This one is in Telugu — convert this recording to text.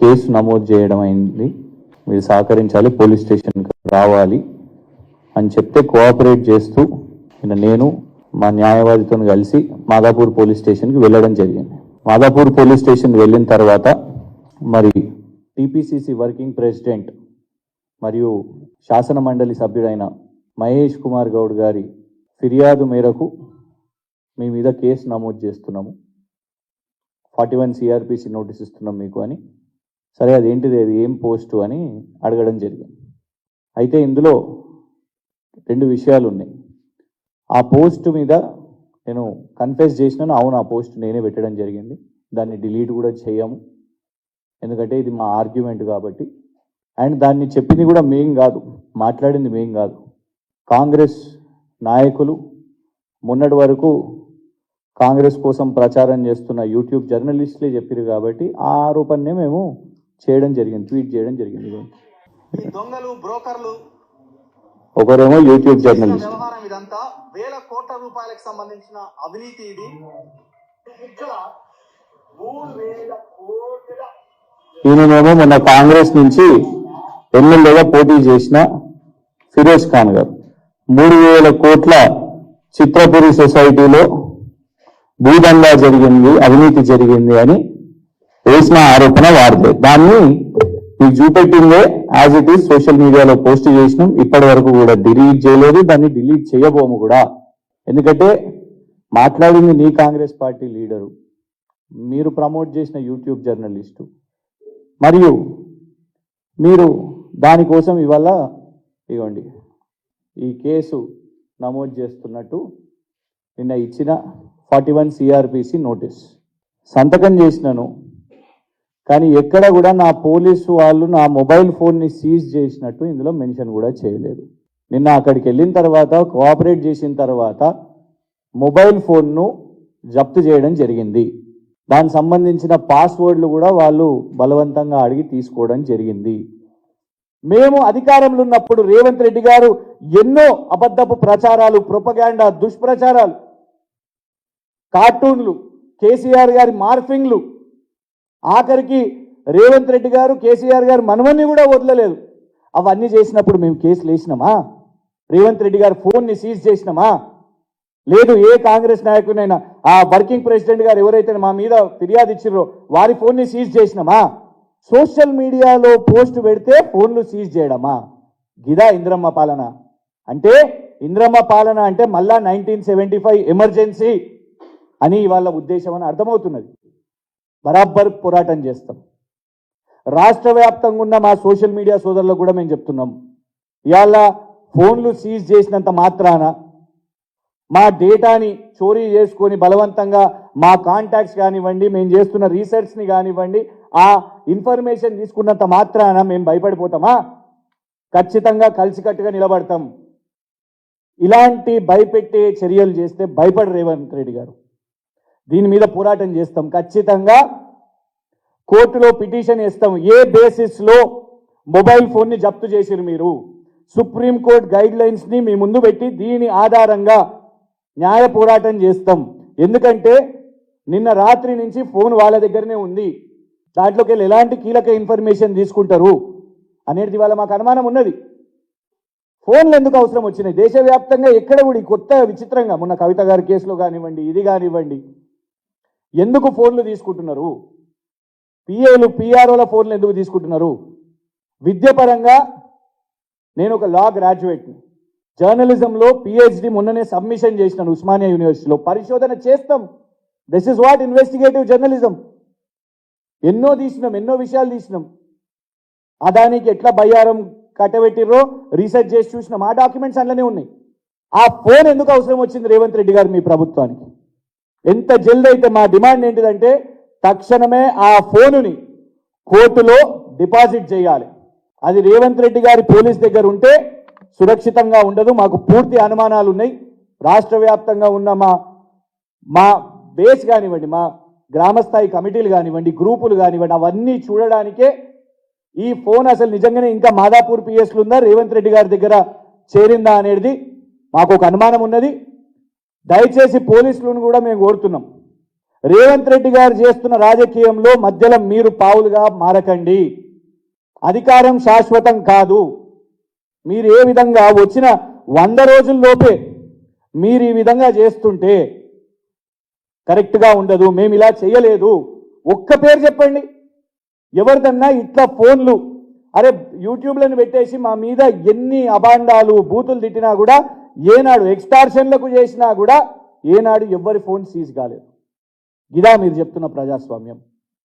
కేసు నమోదు చేయడం అయింది. మీరు సహకరించాలి పోలీస్ స్టేషన్కి రావాలి అని చెప్తే కోఆపరేట్ చేస్తూ నేను మా న్యాయవాదితో కలిసి మాదాపూర్ పోలీస్ స్టేషన్కి వెళ్ళడం జరిగింది. మాదాపూర్ పోలీస్ స్టేషన్ వెళ్ళిన తర్వాత మరి టీపీసీసీ వర్కింగ్ ప్రెసిడెంట్ మరియు శాసన మండలి సభ్యుడైన మహేష్ కుమార్ గౌడ్ గారి ఫిర్యాదు మేరకు మీ మీద కేసు నమోదు చేస్తున్నాము. ఫార్టీ వన్ సిఆర్పిసి నోటీస్ ఇస్తున్నాం మీకు అని సరే అదేంటిది? అది ఏం పోస్టు అని అడగడం జరిగింది. అయితే ఇందులో రెండు విషయాలు ఉన్నాయి. ఆ పోస్ట్ మీద నేను కన్ఫెస్ చేసినాను అవును ఆ పోస్ట్ నేనే పెట్టడం జరిగింది. దాన్ని డిలీట్ కూడా చేయము. ఎందుకంటే ఇది మా ఆర్గ్యుమెంట్ కాబట్టి. అండ్ దాన్ని చెప్పింది కూడా మేం కాదు మాట్లాడింది మేం కాదు. కాంగ్రెస్ నాయకులు మొన్నటి వరకు కాంగ్రెస్ కోసం ప్రచారం చేస్తున్న యూట్యూబ్ జర్నలిస్టులే చెప్పారు కాబట్టి ఆ ఆరోపణనే మేము చేయడం జరిగింది ట్వీట్ చేయడం జరిగింది. ఈ దొంగలు బ్రోకర్లు ఒకరేమో యూట్యూబ్ జర్నలిస్ట్. వ్యవహారం ఇదంతా వేల కోట్ల రూపాయలకు సంబంధించిన అవినీతి ఇది. ఈయననేమో మొన్న కాంగ్రెస్ నుంచి ఎమ్మెల్యేగా పోటీ చేసిన ఫిరోజ్ ఖాన్ గారు. మూడు వేల కోట్ల చిత్రపురి సొసైటీలో భూదందా జరిగింది అవినీతి జరిగింది అని వేసిన ఆరోపణ వారిదే. దాన్ని మీకు చూపెట్టిందే యాజ్ ఇట్ ఈస్ సోషల్ మీడియాలో పోస్ట్ చేసినాం. ఇప్పటి వరకు కూడా డిలీట్ చేయలేదు. దాన్ని డిలీట్ చేయబోము కూడా. ఎందుకంటే మాట్లాడింది నీ కాంగ్రెస్ పార్టీ లీడరు మీరు ప్రమోట్ చేసిన యూట్యూబ్ జర్నలిస్టు మరియు మీరు దానికోసం ఇవాళ ఇవ్వండి ఈ కేసు నమోదు చేస్తున్నట్టు నిన్న ఇచ్చిన ఫార్టీ వన్ సిఆర్పిసి నోటీస్ సంతకం చేసినాను కానీ ఎక్కడ కూడా నా పోలీసు వాళ్ళు నా మొబైల్ ఫోన్ని సీజ్ చేసినట్టు ఇందులో మెన్షన్ కూడా చేయలేదు. నిన్న అక్కడికి వెళ్ళిన తర్వాత కోఆపరేట్ చేసిన తర్వాత మొబైల్ ఫోన్ను జప్తు చేయడం జరిగింది. దానికి సంబంధించిన పాస్వర్డ్లు కూడా వాళ్ళు బలవంతంగా అడిగి తీసుకోవడం జరిగింది. మేము అధికారంలో ఉన్నప్పుడు రేవంత్ రెడ్డి గారు ఎన్నో అబద్ధపు ప్రచారాలు ప్రొపగాండా దుష్ప్రచారాలు కార్టూన్లు కేసీఆర్ గారి మార్ఫింగ్లు ఆఖరికి రేవంత్ రెడ్డి గారు కేసీఆర్ గారు మనమన్నీ కూడా వదలలేదు. అవన్నీ చేసినప్పుడు మేము కేసులు వేసినామా రేవంత్ రెడ్డి గారు ఫోన్ని సీజ్ చేసినామా? లేదు ఏ కాంగ్రెస్ నాయకునైనా ఆ వర్కింగ్ ప్రెసిడెంట్ గారు ఎవరైతే మా మీద ఫిర్యాదు ఇచ్చిర్రో వారి ఫోన్ని సీజ్ చేసినామా? సోషల్ మీడియాలో పోస్ట్ పెడితే ఫోన్లు సీజ్ చేయడమా? గిదా ఇంద్రమ్మ పాలన. అంటే ఇంద్రమ్మ పాలన అంటే మళ్ళా నైన్టీన్ సెవెంటీ ఫైవ్ ఎమర్జెన్సీ అని వాళ్ళ ఉద్దేశం అని అర్థమవుతున్నది. బరాబర్ పోరాటం చేస్తాం. రాష్ట్ర వ్యాప్తంగా ఉన్న మా సోషల్ మీడియా సోదరులకు కూడా మేము చెప్తున్నాం. ఇవాళ ఫోన్లు సీజ్ చేసినంత మాత్రాన మా డేటాని చోరీ చేసుకొని బలవంతంగా మా కాంటాక్ట్స్ కానివ్వండి మేము చేస్తున్న రీసెర్చ్ని కానివ్వండి ఆ ఇన్ఫర్మేషన్ తీసుకున్నంత మాత్రాన మేము భయపడిపోతామా? ఖచ్చితంగా కలిసికట్టుగా నిలబడతాం. ఇలాంటి భయపెట్టే చర్యలు చేస్తే భయపడ రేవంత్ రెడ్డి గారు. దీని మీద పోరాటం చేస్తాం. ఖచ్చితంగా కోర్టులో పిటిషన్ ఇస్తాం ఏ బేసిస్లో మొబైల్ ఫోన్ని జప్తు చేసిరు మీరు? సుప్రీంకోర్టు గైడ్ లైన్స్ని మీ ముందు పెట్టి దీని ఆధారంగా న్యాయ పోరాటం చేస్తాం. ఎందుకంటే నిన్న రాత్రి నుంచి ఫోన్ వాళ్ళ దగ్గరనే ఉంది. దాంట్లోకి వెళ్ళి ఎలాంటి కీలక ఇన్ఫర్మేషన్ తీసుకుంటారు అనేది వాళ్ళ మాకు అనుమానం ఉన్నది. ఫోన్లు ఎందుకు అవసరం వచ్చినాయి? దేశవ్యాప్తంగా ఎక్కడ కూడా కొత్త విచిత్రంగా మొన్న కవిత గారి కేసులో కానివ్వండి ఇది కానివ్వండి ఎందుకు ఫోన్లు తీసుకుంటున్నారు? పిఏలు పిఆర్ఓల ఫోన్లు ఎందుకు తీసుకుంటున్నారు? విద్యపరంగా నేను ఒక లా గ్రాడ్యుయేట్ని. జర్నలిజంలో పిహెచ్డి మొన్ననే సబ్మిషన్ చేసినాను ఉస్మానియా యూనివర్సిటీలో. పరిశోధన చేస్తాం. This is what investigative journalism ఎన్నో తీసినాం ఎన్నో విషయాలు తీసినాం. అదానికి ఎట్లా బయ్యారం కట్టబెట్టిర్రో రీసెర్చ్ చేసి చూసినాం. ఆ డాక్యుమెంట్స్ అందులోనే ఉన్నాయి. ఆ ఫోన్ ఎందుకు అవసరం వచ్చింది రేవంత్ రెడ్డి గారు మీ ప్రభుత్వానికి? ఎంత జల్ది అయితే మా డిమాండ్ ఏంటిదంటే తక్షణమే ఆ ఫోనుని కోర్టులో డిపాజిట్ చేయాలి. అది రేవంత్ రెడ్డి గారి పోలీస్ దగ్గర ఉంటే సురక్షితంగా ఉండదు. మాకు పూర్తి అనుమానాలు ఉన్నాయి. రాష్ట్ర వ్యాప్తంగా ఉన్న మా మా బేస్ కానివ్వండి మా గ్రామస్థాయి కమిటీలు కానివ్వండి గ్రూపులు కానివ్వండి అవన్నీ చూడడానికే ఈ ఫోన్ అసలు నిజంగానే ఇంకా మాదాపూర్ పిఎస్లు ఉందా రేవంత్ రెడ్డి గారి దగ్గర చేరిందా అనేది మాకు ఒక అనుమానం ఉన్నది. దయచేసి పోలీసులను కూడా మేము కోరుతున్నాం. రేవంత్ రెడ్డి గారు చేస్తున్న రాజకీయంలో మధ్యలో మీరు పావులుగా మారకండి. అధికారం శాశ్వతం కాదు. మీరు ఏ విధంగా వచ్చిన వంద రోజుల్లోపే మీరు ఈ విధంగా చేస్తుంటే కరెక్ట్గా ఉండదు. మేము ఇలా చేయలేదు. ఒక్క పేరు చెప్పండి. ఎవరిదన్నా ఇట్లా ఫోన్లు అరే యూట్యూబ్లను పెట్టేసి మా మీద ఎన్ని అబాండాలు బూతులు తిట్టినా కూడా ఏనాడు ఎక్స్టార్షన్లకు చేసినా కూడా ఏనాడు ఎవ్వరి ఫోన్ సీజ్ కాలేదు. ఇదా మీరు చెప్తున్న ప్రజాస్వామ్యం.